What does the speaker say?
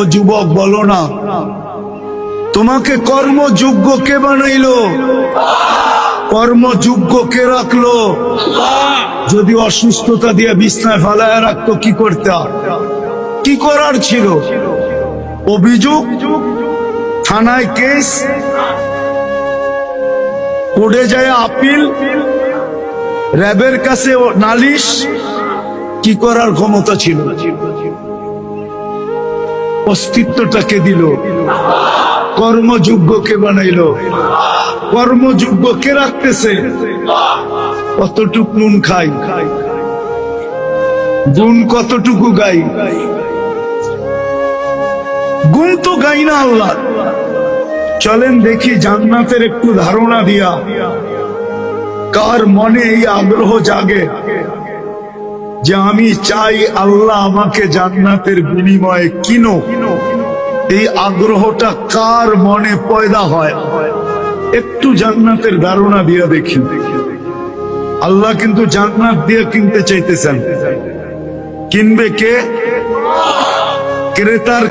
ও যুবক, বলো না। তোমাকে কর্মযোগ্য কে বানাইলো? কর্মযোগ্য কে রাখল? যদি অসুস্থতা দিয়ে বিছনায় ফালায় রাখতো, কি করতে? কি করার ছিল? অভিযোগ? থানায় কেস? কোর্টে যায় আপিল? র্যাবের কাছে নালিশ? কি করার ক্ষমতা ছিল? অস্তিত্বটাকে দিল। কর্মযোগ্যকে বানাইলো। কর্মযোগ্য কে রাখতেছে। কতটুক নুন খাই। গুণ কতটুকু গাই? গুণ তো গাই না আল্লাহ। চলেন দেখি জান্নাতের একটু ধারণা দিয়া। কার মনে এই আগ্রহ জাগে? যে আমি চাই আল্লাহ আমাকে জান্নাতের বিনিময়ে কিনো। এই আগ্রহটা কার মনে পয়দা হয়? একটু জান্নাতের ধারণা দিয়া দেখি। আল্লাহ কিন্তু জান্নাত দিয়ে কিনতে চাইতেছেন। কিনবে কে? ক্রেতার